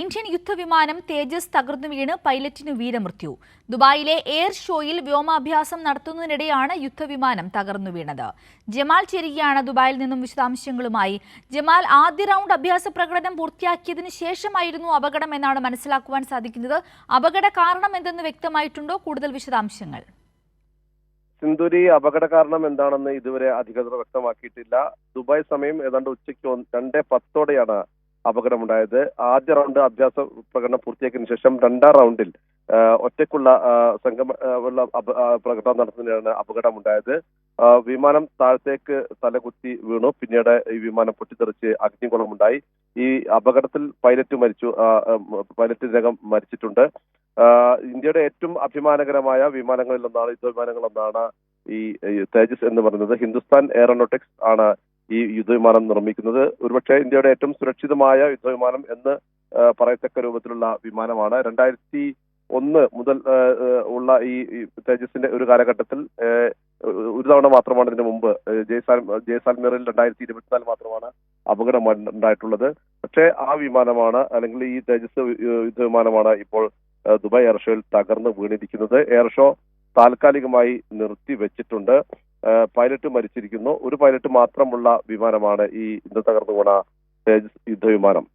Indian യുദ്ധവിമാനം തേജസ് തകർന്നു വീണ് പൈലറ്റിനു വീരമൃത്യു. ദുബായിലെ എയർ ഷോയിൽ വ്യോമാഭ്യാസം നടത്തുന്നതിനിടെയാണ് യുദ്ധവിമാനം തകർന്നു വീണത്. ജമാൽ ചേരുകയാണ് ദുബായിൽ നിന്നും വിശദാംശങ്ങളുമായി. ജമാൽ ആദ്യ റൗണ്ട് അഭ്യാസ പ്രകടനം പൂർത്തിയാക്കിയതിനു ശേഷമായിരുന്നു അപകടം എന്നാണ് മനസ്സിലാക്കുവാൻ സാധിക്കുന്നത്. അപകട കാരണം എന്തെന്ന് വ്യക്തമായിട്ടുണ്ടോ? കൂടുതൽ വിശദാംശങ്ങൾ. സിന്ധുരി അപകട കാരണം എന്താണെന്ന് ഇതുവരെ അധികൃതർ വ്യക്തമാക്കിയിട്ടില്ല. ദുബായ് സമയം ഏതാണ്ട് ഉച്ചയ്ക്ക് രണ്ടേ പത്തോടെയാണ് അപകടമുണ്ടായത്. ആദ്യ റൗണ്ട് അഭ്യാസ പ്രകടനം പൂർത്തിയാക്കിയതിനു ശേഷം രണ്ടാം റൗണ്ടിൽ ഒറ്റയ്ക്കുള്ള സംഗമ ഉള്ള പ്രകടനം നടത്തുന്നതിനാണ് അപകടമുണ്ടായത്. വിമാനം താഴത്തേക്ക് തലകുത്തി വീണു. പിന്നീട് ഈ വിമാനം പൊട്ടിത്തെറിച്ച് അഗ്നികുളമുണ്ടായി ഈ അപകടത്തിൽ പൈലറ്റ് മരിച്ചു പൈലറ്റ് ഇതിനകം മരിച്ചിട്ടുണ്ട്. ഇന്ത്യയുടെ ഏറ്റവും അഭിമാനകരമായ വിമാനങ്ങളിൽ ഒന്നാണ് യുദ്ധവിമാനങ്ങളിൽ ഒന്നാണ് ഈ ഈ തേജസ് എന്ന് പറയുന്നത്. ഹിന്ദുസ്ഥാൻ എയറോനോട്ടിക്സ് ആണ് ഈ യുദ്ധവിമാനം നിർമ്മിക്കുന്നത്. ഒരുപക്ഷെ ഇന്ത്യയുടെ ഏറ്റവും സുരക്ഷിതമായ യുദ്ധവിമാനം എന്ന് പറയത്തക്ക രൂപത്തിലുള്ള വിമാനമാണ്. രണ്ടായിരത്തി ഒന്ന് മുതൽ ഉള്ള ഈ തേജസിന്റെ ഒരു കാലഘട്ടത്തിൽ ഒരു തവണ മാത്രമാണ് ഇതിനു മുമ്പ് ജയ്സാൽ ജയ്സാൽമീറിൽ രണ്ടായിരത്തി ഇരുപത്തിനാല് മാത്രമാണ് അപകടം ഉണ്ടായിട്ടുള്ളത് പക്ഷേ ആ വിമാനമാണ് അല്ലെങ്കിൽ ഈ തേജസ് യുദ്ധവിമാനമാണ് ഇപ്പോൾ ദുബായ് എയർ ഷോയിൽ തകർന്ന് വീണിരിക്കുന്നത്. എയർ ഷോ താൽക്കാലികമായി നിർത്തി വെച്ചിട്ടുണ്ട് ആ, പൈലറ്റ് മരിച്ചിരിക്കുന്നു. ഒരു പൈലറ്റ് മാത്രമുള്ള വിമാനമാണ് ഈ ഇന്ന് തകർന്നു വീണ തേജസ് യുദ്ധവിമാനം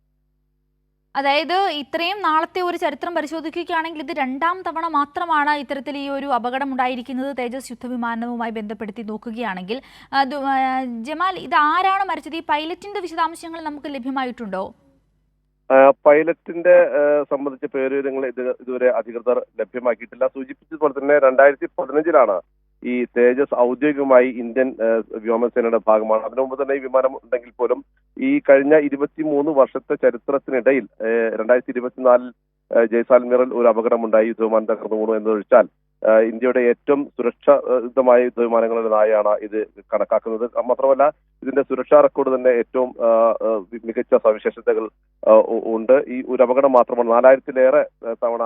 അതായത് ഇത്രയും നാളത്തെ ഒരു ചരിത്രം പരിശോധിക്കുകയാണെങ്കിൽ ഇത് രണ്ടാം തവണ മാത്രമാണ് ഇത്തരത്തിൽ ഈ ഒരു അപകടം ഉണ്ടായിരിക്കുന്നത് തേജസ് യുദ്ധവിമാനവുമായി ബന്ധപ്പെടുത്തി നോക്കുകയാണെങ്കിൽ. ജമാൽ ഇത് ആരാണ് മരിച്ചത്? ഈ പൈലറ്റിന്റെ വിശദാംശങ്ങൾ നമുക്ക് ലഭ്യമായിട്ടുണ്ടോ? പൈലറ്റിന്റെ സംബന്ധിച്ച പേരുവിവരങ്ങൾ ഇത് ഇതുവരെ അധികൃതർ ലഭ്യമാക്കിയിട്ടില്ല. സൂചിപ്പിച്ചതുപോലെ തന്നെ രണ്ടായിരത്തി പതിനഞ്ചിലാണ് ഈ തേജസ് ഔദ്യോഗികമായി ഇന്ത്യൻ വ്യോമസേനയുടെ ഭാഗമാണ്. അതിനു മുമ്പ് തന്നെ ഈ വിമാനം ഉണ്ടെങ്കിൽ പോലും ഈ കഴിഞ്ഞ ഇരുപത്തിമൂന്ന് വർഷത്തെ ചരിത്രത്തിനിടയിൽ രണ്ടായിരത്തി ഇരുപത്തിനാലിൽ ജയ്സാൽമീറിൽ ഒരു അപകടമുണ്ടായി. യുദ്ധവിമാനം തകർന്നു വീണു എന്നൊഴിച്ചാൽ ഇന്ത്യയുടെ ഏറ്റവും സുരക്ഷിതമായ യുദ്ധവിമാനങ്ങളുടെ നായാണ് ഇത് കണക്കാക്കുന്നത്. മാത്രമല്ല ഇതിന്റെ സുരക്ഷാ റെക്കോർഡ് തന്നെ ഏറ്റവും മികച്ച സവിശേഷതകൾ ഉണ്ട്. ഈ ഒരു അപകടം മാത്രമാണ് നാലായിരത്തിലേറെ തവണ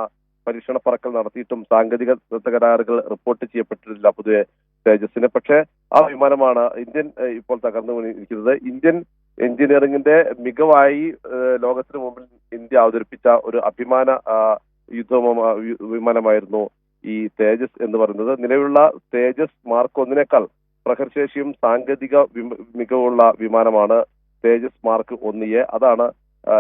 പരീക്ഷണ പറക്കൽ നടത്തിയിട്ടും സാങ്കേതിക തകരാറുകൾ റിപ്പോർട്ട് ചെയ്യപ്പെട്ടിട്ടില്ല പൊതുവെ തേജസിന് പക്ഷേ ആ വിമാനമാണ് ഇന്ത്യൻ ഇപ്പോൾ തകർന്നു ഇരിക്കുന്നത് ഇന്ത്യൻ എഞ്ചിനീയറിംഗിന്റെ മികവായി ലോകത്തിന് മുമ്പിൽ ഇന്ത്യ അവതരിപ്പിച്ച ഒരു അഭിമാന യുദ്ധ വിമാനമായിരുന്നു ഈ തേജസ് എന്ന് പറയുന്നത്. നിലവിലുള്ള തേജസ് മാർക്ക് ഒന്നിനേക്കാൾ പ്രഹരശേഷിയും സാങ്കേതിക മികവുള്ള വിമാനമാണ് തേജസ് മാർക്ക് ഒന്നിയെ. അതാണ്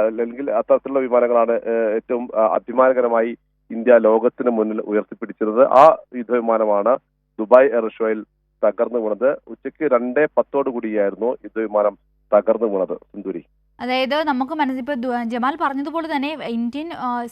അല്ലെങ്കിൽ അത്തരത്തിലുള്ള വിമാനങ്ങളാണ് ഏറ്റവും അഭിമാനകരമായി ഇന്ത്യ ലോകത്തിന് മുന്നിൽ ഉയർത്തിപ്പിടിച്ചിരുന്നത് ആ യുദ്ധവിമാനമാണ് ദുബായ് എയർ ഷോയിൽ തകർന്നു വീണത്. ഉച്ചയ്ക്ക് രണ്ടേ പത്തോടു കൂടിയായിരുന്നു യുദ്ധവിമാനം തകർന്നു വീണത്. സിന്ദൂരി. അതായത് നമുക്ക് മനസ്സിൽ ഇപ്പോൾ ജമാൽ പറഞ്ഞതുപോലെ തന്നെ ഇന്ത്യൻ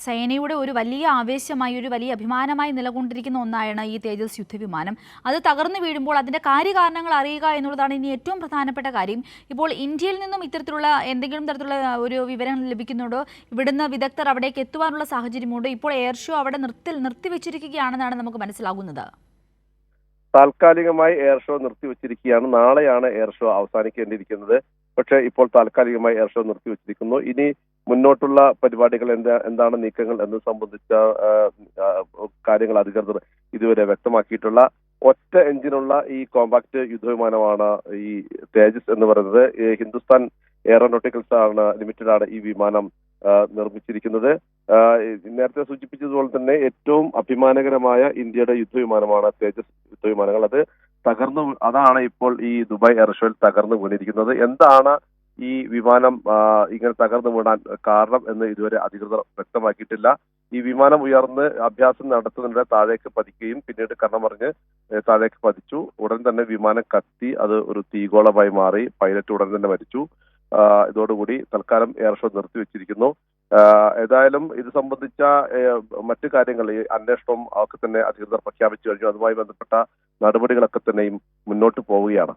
സേനയുടെ ഒരു വലിയ ആവേശമായി ഒരു വലിയ അഭിമാനമായി നിലകൊണ്ടിരിക്കുന്ന ഒന്നാണ് ഈ തേജസ് യുദ്ധവിമാനം. അത് തകർന്നു വീഴുമ്പോൾ അതിന്റെ കാര്യകാരണങ്ങൾ അറിയുക എന്നുള്ളതാണ് ഇനി ഏറ്റവും പ്രധാനപ്പെട്ട കാര്യം. ഇപ്പോൾ ഇന്ത്യയിൽ നിന്നും ഇത്തരത്തിലുള്ള എന്തെങ്കിലും തരത്തിലുള്ള ഒരു വിവരങ്ങൾ ലഭിക്കുന്നുണ്ടോ? ഇവിടുന്ന് വിദഗ്ധർ അവിടേക്ക് എത്തുവാനുള്ള സാഹചര്യമുണ്ടോ? ഇപ്പോൾ എയർ ഷോ അവിടെ നിർത്തി നിർത്തിവെച്ചിരിക്കുകയാണെന്നാണ് നമുക്ക് മനസ്സിലാകുന്നത്. താൽക്കാലികമായി എയർ ഷോ നിർത്തിവെച്ചിരിക്കുകയാണ്. നാളെയാണ് എയർ ഷോ അവസാനിക്കേണ്ടിയിരിക്കുന്നത്. പക്ഷേ ഇപ്പോൾ താൽക്കാലികമായി എയർ ഷോ നിർത്തിവെച്ചിരിക്കുന്നു ഇനി മുന്നോട്ടുള്ള പരിപാടികൾ എന്താ എന്താണ് നീക്കങ്ങൾ എന്ന് സംബന്ധിച്ച കാര്യങ്ങൾ അധികൃതർ ഇതുവരെ വ്യക്തമാക്കിയിട്ടുള്ള ഒറ്റ എഞ്ചിനുള്ള ഈ കോമ്പാക്ട് യുദ്ധവിമാനമാണ് ഈ തേജസ് എന്ന് പറയുന്നത്. ഹിന്ദുസ്ഥാൻ എയറോനോട്ടിക്കൽസ് ആണ് ലിമിറ്റഡ് ആണ് ഈ വിമാനം നിർമ്മിച്ചിരിക്കുന്നത്. നേരത്തെ സൂചിപ്പിച്ചതുപോലെ തന്നെ ഏറ്റവും അഭിമാനകരമായ ഇന്ത്യയുടെ യുദ്ധവിമാനമാണ് തേജസ് യുദ്ധവിമാനങ്ങൾ. അത് തകർന്നു അതാണ് ഇപ്പോൾ ഈ ദുബായ് എയർഷോയിൽ തകർന്നു വീണിരിക്കുന്നത്. എന്താണ് ഈ വിമാനം ഇങ്ങനെ തകർന്നു വീണാൻ കാരണം എന്ന് ഇതുവരെ അധികൃതർ വ്യക്തമാക്കിയിട്ടില്ല. ഈ വിമാനം ഉയർന്ന് അഭ്യാസം നടത്തുന്നതിനിടെ താഴേക്ക് പതിക്കുകയും പിന്നീട് കണ്ണമറിഞ്ഞ് താഴേക്ക് പതിച്ചു. ഉടൻ തന്നെ വിമാനം കത്തി അത് ഒരു തീഗോളമായി മാറി. പൈലറ്റ് ഉടൻ തന്നെ മരിച്ചു. ഇതോടുകൂടി തൽക്കാലം എയർ ഷോ നിർത്തിവെച്ചിരിക്കുന്നു. ഏതായാലും ഇത് സംബന്ധിച്ച മറ്റു കാര്യങ്ങൾ ഈ അന്വേഷണം ഒക്കെ തന്നെ അധികൃതർ പ്രഖ്യാപിച്ചു കഴിഞ്ഞു. അതുമായി ബന്ധപ്പെട്ട നടപടികളൊക്കെ തന്നെയും മുന്നോട്ട് പോവുകയാണ്.